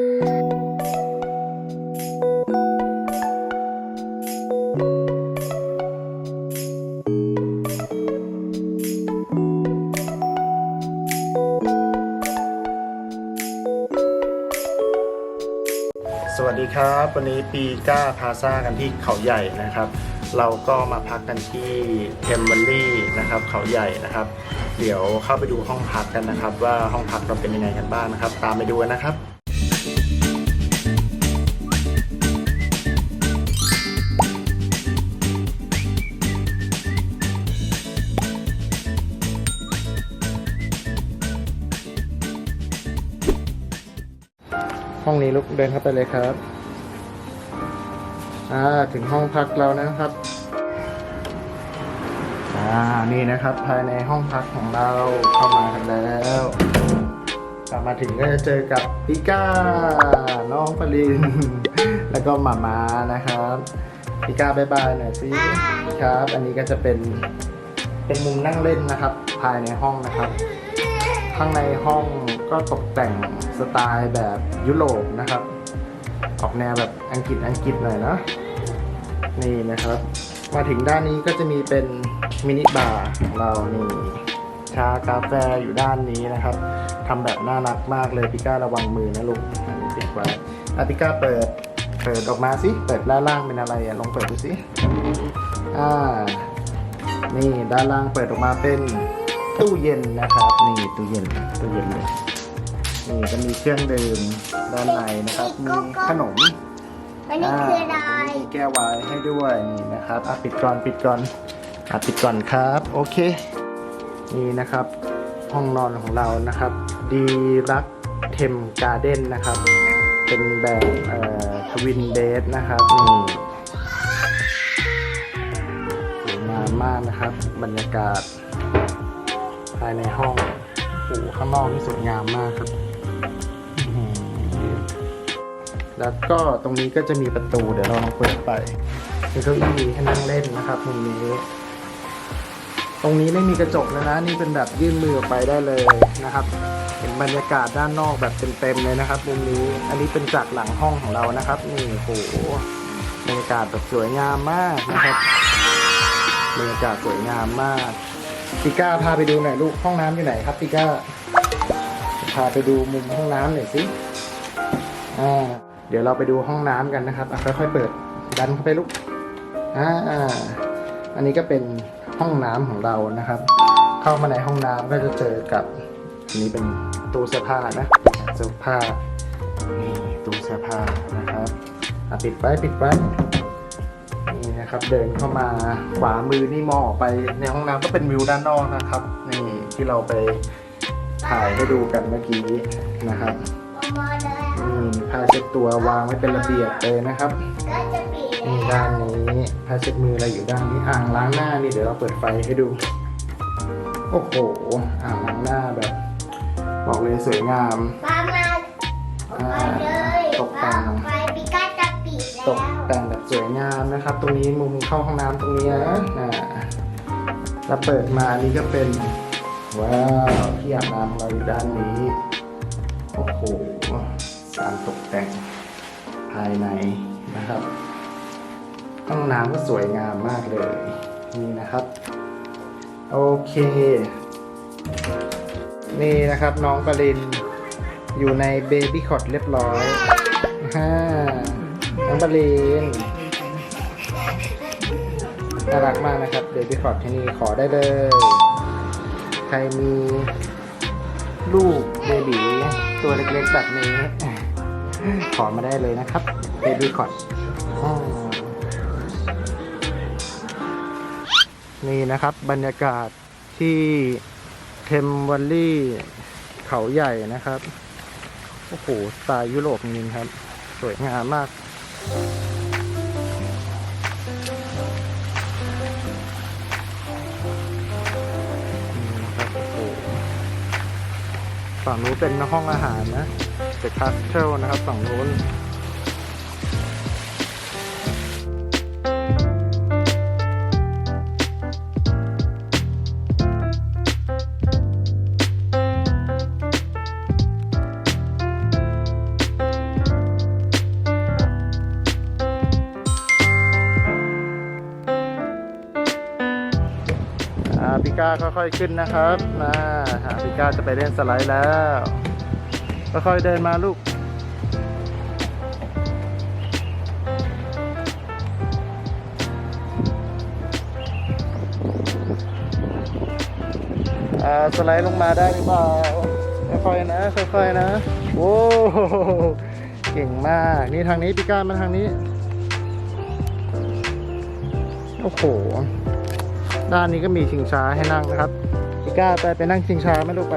สวัสดีครับ วันนี้ปีก้าพาซ่ากันที่เขาใหญ่นะครับ เราก็มาพักกันที่เทมเบอรี่นะครับเขาใหญ่นะครับ เดี๋ยวเข้าไปดูห้องพักกันนะครับ ว่าห้องพักเราเป็นยังไงกันบ้างนะครับ ตามไปดูนะครับ ห้องนี้ลุกเดินเข้าไปเลยครับ อ่าถึงห้องพักเรานะครับ อ่านี่นะครับ ภายในห้องพักของเราเข้ามากันแล้วกลับมาถึงก็จะเจอกับปิก้า น้องปริน แล้วก็หมามานะครับปิก้าบายบายหน่อยสิครับ อันนี้ก็จะเป็นเป็นมุมนั่งเล่นนะครับ ภายในห้องนะครับ ข้างในห้อง ก็ตกแต่งสไตล์แบบยุโรปนะครับ ออกแนวแบบอังกฤษอังกฤษหน่อยนะนี่นะครับ มาถึงด้านนี้ก็จะมีเป็นมินิบาร์ของเรานี่ชากาแฟอยู่ด้านนี้นะครับทำแบบน่ารักมากเลยพิก้าระวังมือนะลูกอันนี้ปิดไว้อะพิก้าเปิดเปิดออกมาสิเปิดด้านล่างเป็นอะไรอะลองเปิดดูสิอ่านี่ด้านล่างเปิดออกมาเป็นตู้เย็นนะครับ นี่ตู้เย็นตู้เย็นเลย นี่จะมีเครื่องดื่มด้านในนะครับ มีขนมอันนี้คืออะไรามีแก้วไวน์ให้ด้วยนี่นะครับอะปิดก่อนปิดก่อนอะปิดก่อนครับ โอเค นี่นะครับ ห้องนอนของเรานะครับ ดีรักเทมการ์เด้นนะครับ เป็นแบบเอ่อทวินเดทนะครับนี่สวยงามมากนะครับ บรรยากาศ ภายในห้องโอ้โหข้างนอกนี่สวยงามมากครับ แล้วก็ตรงนี้ก็จะมีประตูเดี๋ยวเราลองเปิดไปมีเก้าอี้ให้นั่งเล่นนะครับตรงนี้ ตรงนี้ไม่มีกระจกเลยนะนี่เป็นแบบยื่นมือออกไปได้เลยนะครับ เห็นบรรยากาศด้านนอกแบบเต็มๆเลยนะครับมุมนี้อันนี้เป็นจากหลังห้องของเรานะครับนี่โอ้โหบรรยากาศแบบสวยงามมากนะครับบรรยากาศสวยงามมากปิก้าพาไปดูหน่อยลูกห้องน้ำอยู่ไหนครับปิก้าพาไปดูมุมห้องน้ำหน่อยสิอ่า เดี๋ยวเราไปดูห้องน้ำกันนะครับค่อยๆเปิดดันเข้าไปลูกอ่าอันนี้ก็เป็นห้องน้ำของเรานะครับ เข้ามาในห้องน้ำก็จะเจอกับอันนี้เป็นตู้เสื้อผ้านะเสื้อผ้านี่ตู้เสื้อผ้านะครับปิดไว้ปิดไว้นี่นะครับเดินเข้ามาขวามือนี่มองออกไปในห้องน้ำก็เป็นวิวด้านนอกนะครับนี่ที่เราไปถ่ายให้ดูกันเมื่อกี้นะครับมาเลย นี่ผ้าเช็ดตัววางไว้เป็นระเบียบเลยนะครับก็จะปิดนี่ด้านนี้ผ้าเช็ดมืออะไรอยู่ด้านนี้อ่างล้างหน้านี่เดี๋ยวเราเปิดไฟให้ดู โอ้โหอ่างล้างหน้าแบบ บอกเลยสวยงามปามาอ่าไปเลยตกแต่งไปปิก้าจะปิดตแล้วกแต่งแบบสวยงามนะครับ ตรงนี้มุมเข้าห้องน้ำตรงนี้นะอ่าแล้วเปิดมานี่ก็เป็นว้าวที่อาบน้ำของเราอยู่ด้านนี้ โอ้โห การตกแต่งภายในนะครับ ห้องน้ำก็สวยงามมากเลยนี่นะครับ โอเค นี่นะครับน้องปรินอยู่ในเบบี้คอ t เรียบร้อยฮ่าน้องปรินน่ารักมากนะครับเบบี้คอ t ที่นี่ขอได้เลย ใครมีลูกเบบีตัวเล็กๆแบบนี้ ขอมาได้เลยนะครับเบบี้คอ t นี่นะครับบรรยากาศที่เทมวัลลี่เขาใหญ่นะครับ โอ้โหสไตล์ยุโรปจริงครับ สวยงามมากนี่นะครับโอ้โหฝั่งนู้นเป็นห้องอาหารนะ เดอะคาสเทิลนะครับฝั่งนู้นพิก้าค่อยๆขึ้นนะครับมาหาพิก้าจะไปเล่นสไลด์แล้ว ค่อยๆเดินมาลูก อ่า สไลด์ลงมาได้หรือเปล่า ค่อยๆนะ ค่อยๆนะ โอ้เก่งมาก นี่ทางนี้ปิก้ามาทางนี้ โอ้โห ด้านนี้ก็มีชิงช้าให้นั่งนะครับปิก้าไปไปนั่งชิงช้าไหมลูกไป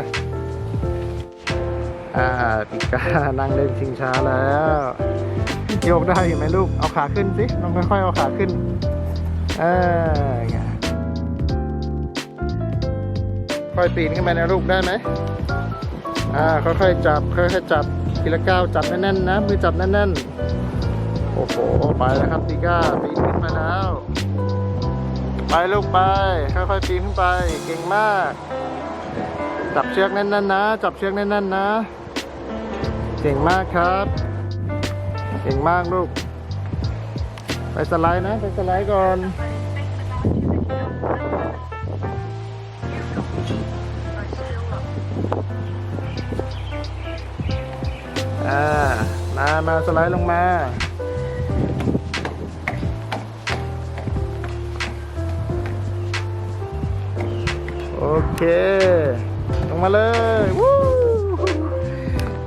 อ่าปิก้านั่งเล่นชิงช้าแล้วโยกได้อยู่ไหมลูก เอาขาขึ้นสิลองค่อยๆเอาขาขึ้น เออไงค่อยปีนขึ้นไปนะลูกได้ไหมอ่าค่อยๆจับค่อยๆจับทีละก้าวจับแน่นๆนะมือจับแน่นๆโอ้โหไปแล้วครับปิก้าปีนขึ้นมาแล้ว ไปลูกไป ค่อยๆปีนขึ้นไปเก่งมาก จับเชือกแน่นๆนะ จับเชือกแน่นๆนะ เก่งมากครับ เก่งมากลูก ไปสไลด์นะ ไปสไลด์ก่อน อ่า มา มาสไลด์ลงมาโอเค ลงมาเลยวู้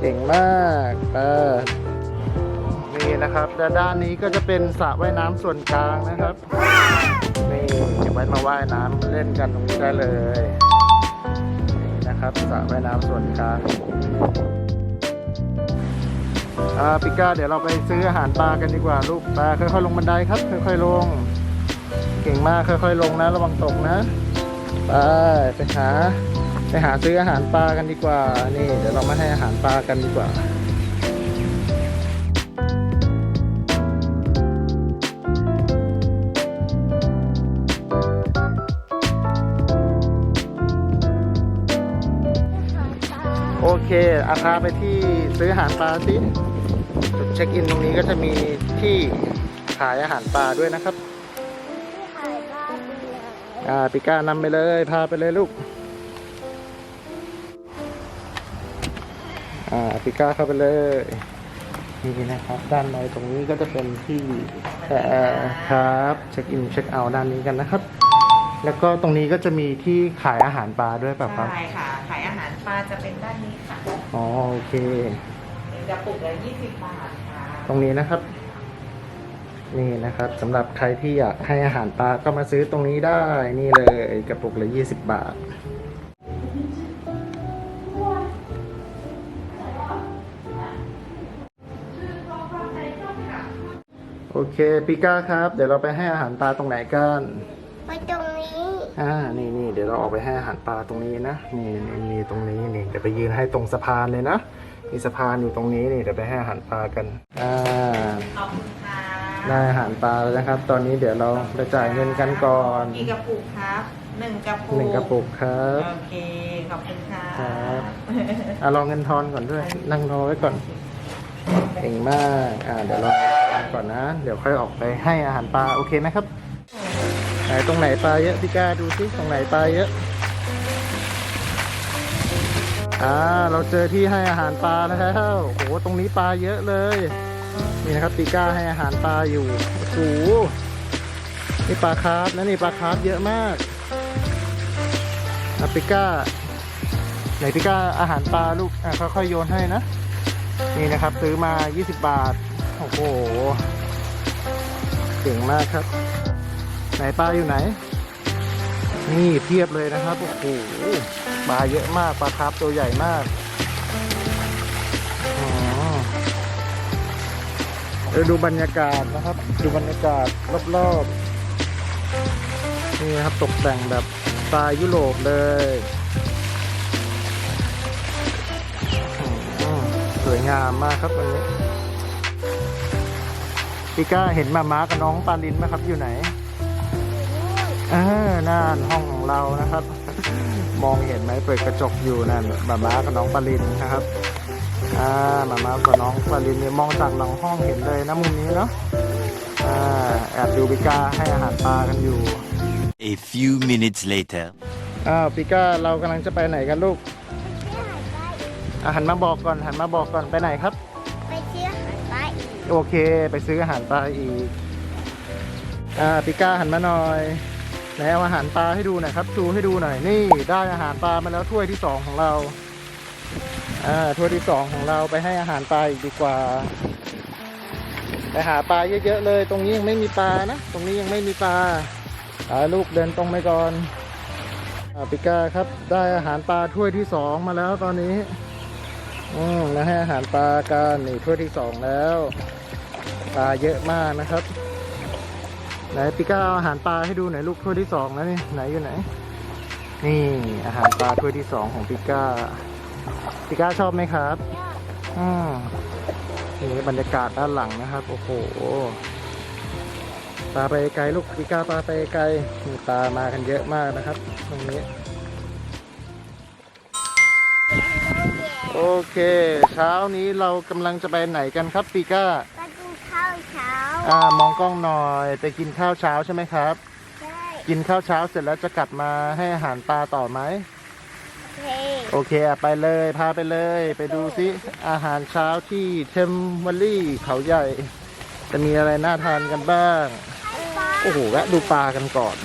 ก่งมากเออนี่นะครับด้านด้านนี้ก็จะเป็นสระว่ายน้ำส่วนกลางนะครับนี่จะไว้มาว่ายน้ำเล่นกันตรงนี้ได้เลยนี่นะครับสระว่ายน้ำส่วนกลางอ่าปิก้าเดี๋ยวเราไปซื้ออาหารปลากันดีกว่าลูกปลาค่อยๆลงบันไดครับ ค่อยๆลง เก่งมากค่อยๆลงนะ ระวังตกนะ ไปไปหา ไปหาซื้ออาหารปลากันดีกว่า นี่เดี๋ยวเรามาให้อาหารปลากันดีกว่าโอเคอาคาไปที่ซื้ออาหารปลาสิจุดเช็คอินตรงนี้ก็จะมีที่ขายอาหารปลาด้วยนะครับถ่ายภาพเลยอ่าปิก้านำไปเลย พาไปเลยลูก อ่าปิก้าเข้าไปเลยนี่นะครับ ด้านในตรงนี้ก็จะเป็นที่เอ่อครับเช็คอินเช็คเอาท์ด้านนี้กันนะครับ แล้วก็ตรงนี้ก็จะมีที่ขายอาหารปลาด้วยเปล่ะครับใช่ค่ะ ขายอาหารปลาจะเป็นด้านนี้ค่ะอ๋อโอเคเป็นกระปุกละ20บาทค่ะตรงนี้นะครับ นี่นะครับสำหรับใครที่อยากให้อาหารปลาก็มาซื้อตรงนี้ได้นี่เลยกระปุกละ20บาท โอเคปิก้าครับ เดี๋ยวเราไปให้อาหารปลาตรงไหนกันไปตรงนี้อ่านี่นี่เดี๋ยวเราออกไปให้อาหารปลาตรงนี้นะนี่นี่นี่ตรงนี้นี่เดี๋ยวไปยืนให้ตรงสะพานเลยนะมีสะพานอยู่ตรงนี้นี่เดี๋ยวไปให้อาหารปลากันอ่าขอบคุณค่ะได้อาหารปลาแล้วนะครับ ตอนนี้เดี๋ยวเราไปจ่ายเงินกันก่อนกี่กระปุกครับหนึ่งกระปุกหนึ่งกระปุกครับโอเคขอบคุณค่ะครับอะรอเงินทอนก่อนด้วย นั่งรอไว้ก่อน เก่งมากอ่าเดี๋ยวรอก่อนนะ เดี๋ยวค่อยออกไปให้อาหารปลาโอเคไหมครับไหนตรงไหนปลาเยอะพี่กาดูสิตรงไหนปลาเยอะอ่าเราเจอที่ให้อาหารปลาแล้วโอ้โหตรงนี้ปลาเยอะเลย นี่นะครับปีก้าให้อาหารปลาอยู่โอ้โหนี่ปลาคาร์ฟนะนี่ปลาคาร์ฟเยอะมากอาปิก้าไหนปิก้าอาหารปลาลูกอะค่อยๆโยนให้นะ นี่นะครับซื้อมา 20 บาท โอ้โหเก่งมากครับ ไหนปลาอยู่ไหน นี่เพียบเลยนะครับ โอ้โหปลาเยอะมาก ปลาคาร์ฟตัวใหญ่มากเดี๋ยวดูบรรยากาศนะครับ ดูบรรยากาศรอบๆ นี่ครับตกแต่งแบบสไตล์ยุโรปเลย สวยงามมากครับวันนี้พี่ก้าเห็นมาม้ากับน้องปาลินไหมครับอยู่ไหนเออน่านห้องของเรานะครับ มองเห็นไหมเปิดกระจกอยู่นั่นมาม้ากับน้องปาลินนะครับอ่ามาม้ากับน้องปาลินเนี่ยมองจากหลังห้องเห็นเลยนะมุมนี้เนาะอ่าแอบดูพิก้าให้อาหารปลากันอยู่ A few minutes later. อ้าวปิก้าเรากำลังจะไปไหนกันลูก อีกอะหันมาบอกก่อนหันมาบอกก่อนไปไหนครับ ไปเที่ยวหาดปลาอีกโอเค ไปซื้ออาหารปลาอีก อ่าปิก้าหันมาหน่อยไหนเอาอาหารปลาให้ดูหน่อยครับชูให้ดูหน่อยนี่ได้อาหารปลามาแล้วถ้วยที่สองของเรา อ่าถ้วยที่สองของเราไปให้อาหารปลาอีกดีกว่าไปหาปลาเยอะๆเลย ตรงนี้ยังไม่มีปลานะ ตรงนี้ยังไม่มีปลาอ่าลูกเดินตรงไปก่อนอ่าปิก้าครับ ได้อาหารปลาถ้วยที่สองมาแล้วตอนนี้ อืมแล้วให้อาหารปลากันนี่ถ้วยที่สองแล้ว ปลาเยอะมากนะครับ ไหนปิก้าเอาอาหารปลาให้ดูหน่อยลูกถ้วยที่สองแล้วนี่ไหนอยู่ไหน นี่อาหารปลาถ้วยที่สองของปิก้าปิก้าชอบไหมครับอดอืมนี่บรรยากาศด้านหลังนะครับ โอ้โหปลาไปไกลลูกปิก้าปลาไปไกลมีปลามากันเยอะมากนะครับ ตรงนี้ เค เช้านี้เรากำลังจะไปไหนกันครับปิก้าไปกินข้าวเช้าอ่ามองกล้องหน่อยไปกินข้าวเช้าใช่ไหมครับ ใช่กินข้าวเช้าเสร็จแล้วจะกลับมาให้อาหารปลาต่อไหมโอเคโอเคอะไปเลยพาไปเลย ไปดูซิอาหารเช้าที่เทมวัลลี่เขาใหญ่ จะมีอะไรน่าทานกันบ้างปลาโอ้โหแวะดูปลากันก่อน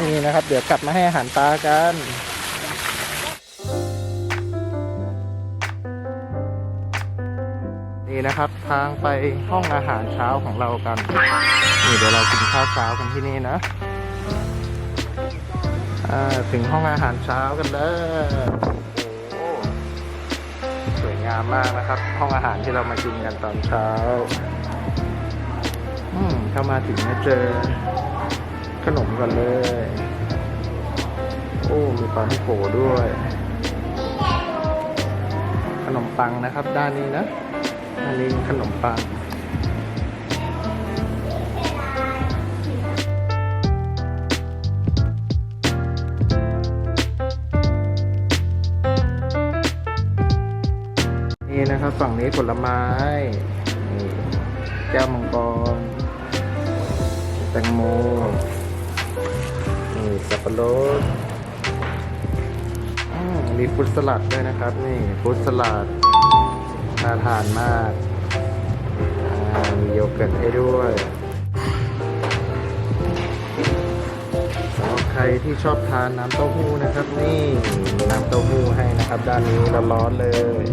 นี่นะครับ เดี๋ยวกลับมาให้อาหารปลากัน นี่นะครับ ทางไปห้องอาหารเช้าของเรากันนี่เดี๋ยวเรากินข้าวเช้ากันที่นี่นะถึงห้องอาหารเช้ากันแล้วโอ้สวยงามมากนะครับ ห้องอาหารที่เรามากินกันตอนเช้าเข้ามาถึงมาเจอขนมกันเลย โอ้ มีปลาท่องโกด้วย ขนมปังนะครับ ด้านนี้นะ อันนี้ขนมปังนี่นะครับฝั่งนี้ผลไม้นี่แก้วมังกร แตงโมนี่สับปะรดอืมมีฟรุตสลัดด้วยนะครับ นี่ฟรุตสลัด น่าทานมากมีโยเกิร์ตให้ด้วยสำหรับใครที่ชอบทานน้ำเต้าหู้นะครับ นี่น้ำเต้าหู้ให้นะครับ ด้านนี้ร้อนๆเลย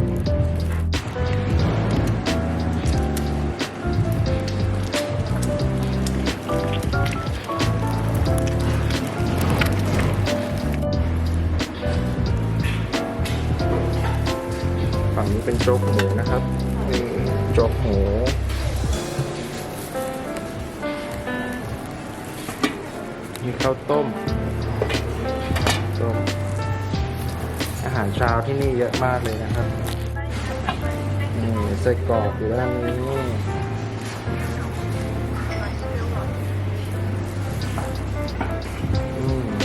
โจ๊กหมูนะครับนี่โจ๊กหมูมีข้าวต้มต้ม อาหารเช้าที่นี่เยอะมากเลยนะครับนี่ไส้กรอกอยู่ด้านนี้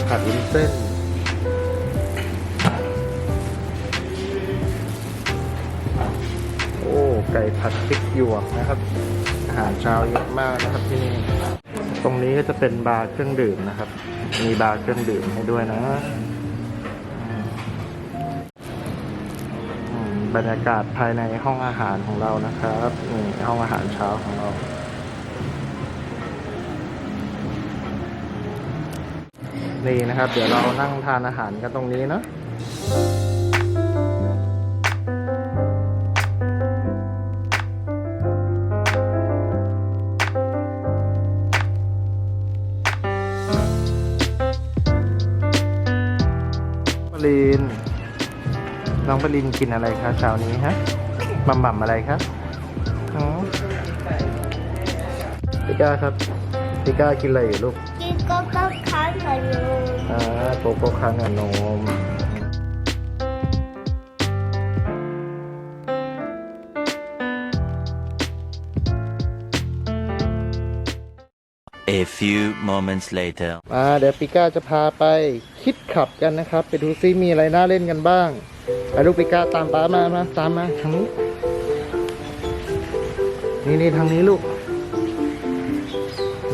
ผัดวุ้นเส้น ไก่ผัดพริกหยวกนะครับ อาหารเช้าเยอะมากนะครับที่นี่ ตรงนี้ก็จะเป็นบาร์เครื่องดื่มนะครับ มีบาร์เครื่องดื่มให้ด้วยนะ บรรยากาศภายในห้องอาหารของเรานะครับนี่ห้องอาหารเช้าของเรานี่นะครับ เดี๋ยวเรานั่งทานอาหารกันตรงนี้เนอะ ปรินกินอะไรคะเช้านี้ฮะบัมบัมอะไรครับอ๋อพี่ก้าครับพี่ก้ากินอะไรอยู่ลูก กินโกโก้คันกับนมอ่าโกโก้คั้นกับนม A few moments later. มาเดี๋ยวปิก้าจะพาไปคิดขับกันนะครับ ไปดูซิมีอะไรน่าเล่นกันบ้าง ไปลูกปิก้าตามป้ามามาตามมาทางนี้ นี่นี่ทางนี้ลูก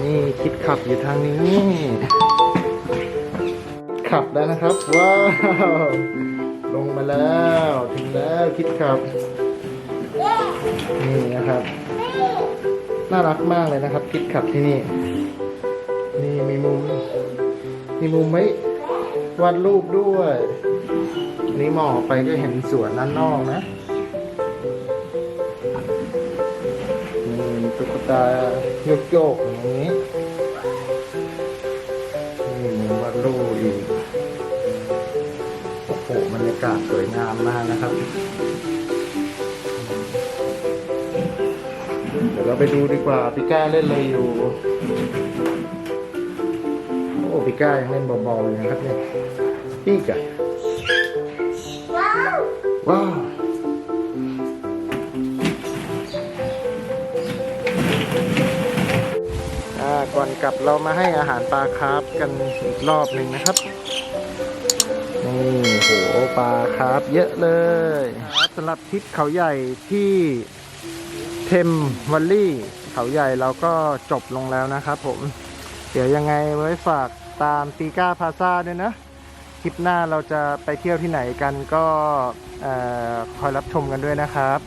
นี่คิดขับอยู่ทางนี้ ขับแล้วนะครับ ว้าว ลงมาแล้ว ถึงแล้วคิดขับ นี่นะครับ น่ารักมากเลยนะครับ คิดขับที่นี่ นี่มีมุม มีมุมไว้วาดรูปด้วย นี่มองออกไปก็เห็นสวนด้านนอกนะนี่มีตุ๊กตาโยกโยกๆอย่างนี้นี่มีวาดรูอีกโอ้โหบรรยากาศสวยงามมากนะครับเดี๋ยวเราไปดูดีกว่าปิก้าเล่นอะไรอยู่โอ้ปิก้ายังเล่นเบาๆอยู่นะครับเนี่ยปีกอะว้า กับเรามาให้อาหารปลาคาร์ฟกันอีกรอบหนึ่งนะครับนี่โหปลาคาร์ฟเยอะเลยสำหรับทริปเขาใหญ่ที่เทมวัลลี่เขาใหญ่เราก็จบลงแล้วนะครับผม เดี๋ยวยังไงไว้ฝากตามปีก้าพาซาด้วยนะคลิปหน้าเราจะไปเที่ยวที่ไหนกันก็คอยรับชมกันด้วยนะครับ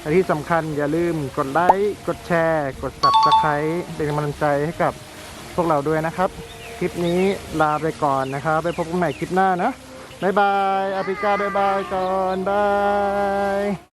และที่สำคัญอย่าลืมกดไลค์ กดแชร์ กด subscribe เป็นกำลังใจให้กับ พวกเราด้วยนะครับ คลิปนี้ลาไปก่อนนะครับ ไปพบกันใหม่คลิปหน้านะ บ๊ายบายอาปิกาบ๊ายบายก่อนบาย